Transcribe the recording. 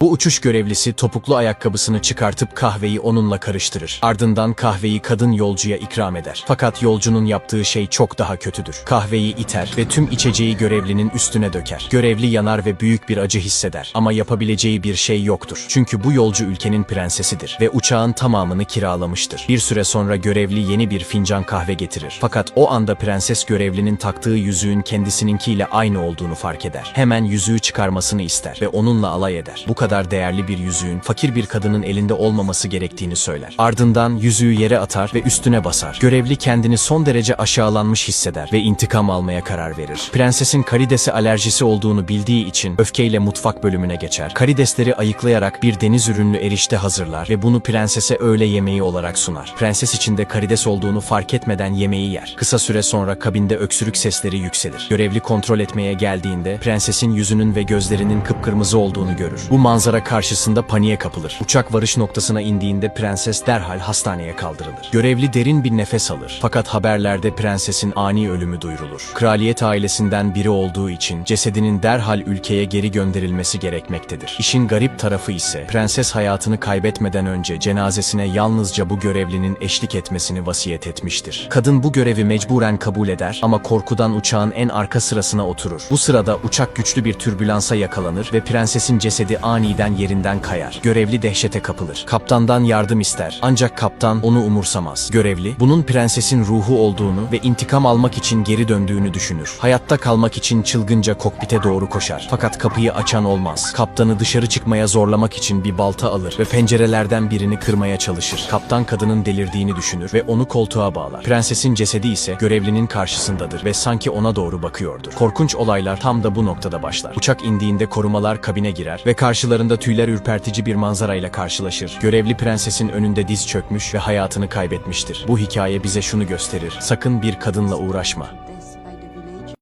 Bu uçuş görevlisi topuklu ayakkabısını çıkartıp kahveyi onunla karıştırır. Ardından kahveyi kadın yolcuya ikram eder. Fakat yolcunun yaptığı şey çok daha kötüdür. Kahveyi iter ve tüm içeceği görevlinin üstüne döker. Görevli yanar ve büyük bir acı hisseder. Ama yapabileceği bir şey yoktur. Çünkü bu yolcu ülkenin prensesidir ve uçağın tamamını kiralamıştır. Bir süre sonra görevli yeni bir fincan kahve getirir. Fakat o anda prenses görevlinin taktığı yüzüğün kendisininkiyle aynı olduğunu fark eder. Hemen yüzüğü çıkarmasını ister ve onunla alay eder. Bu kadar değerli bir yüzüğün fakir bir kadının elinde olmaması gerektiğini söyler. Ardından yüzüğü yere atar ve üstüne basar. Görevli kendini son derece aşağılanmış hisseder ve intikam almaya karar verir. Prensesin karidese alerjisi olduğunu bildiği için öfkeyle mutfak bölümüne geçer. Karidesleri ayıklayarak bir deniz ürünlü erişte hazırlar ve bunu prensese öğle yemeği olarak sunar. Prenses içinde karides olduğunu fark etmeden yemeği yer. Kısa süre sonra kabinde öksürük sesleri yükselir. Görevli kontrol etmeye geldiğinde prensesin yüzünün ve gözlerinin kıpkırmızı olduğunu görür. Bu manzara karşısında paniğe kapılır. Uçak varış noktasına indiğinde prenses derhal hastaneye kaldırılır. Görevli derin bir nefes alır. Fakat haberlerde prensesin ani ölümü duyurulur. Kraliyet ailesinden biri olduğu için cesedinin derhal ülkeye geri gönderilmesi gerekmektedir. İşin garip tarafı ise prenses hayatını kaybetmeden önce cenazesine yalnızca bu görevlinin eşlik etmesini vasiyet etmiştir. Kadın bu görevi mecburen kabul eder ama korkudan uçağın en arka sırasına oturur. Bu sırada uçak güçlü bir türbülansa yakalanır ve prensesin cesedi aniden yerinden kayar. Görevli dehşete kapılır. Kaptandan yardım ister. Ancak kaptan onu umursamaz. Görevli, bunun prensesin ruhu olduğunu ve intikam almak için geri döndüğünü düşünür. Hayatta kalmak için çılgınca kokpite doğru koşar. Fakat kapıyı açan olmaz. Kaptanı dışarı çıkmaya zorlamak için bir balta alır ve pencerelerden birini kırmaya çalışır. Kaptan kadının delirdiğini düşünür ve onu koltuğa bağlar. Prensesin cesedi ise görevlinin karşısındadır ve sanki ona doğru bakıyordur. Korkunç olaylar tam da bu noktada başlar. Uçak indiğinde korumalar kabine girer ve karşılarında tüyler ürpertici bir manzarayla karşılaşır. Görevli prensesin önünde diz çökmüş ve hayatını kaybetmiştir. Bu hikaye bize şunu gösterir. Sakın bir kadınla uğraşma.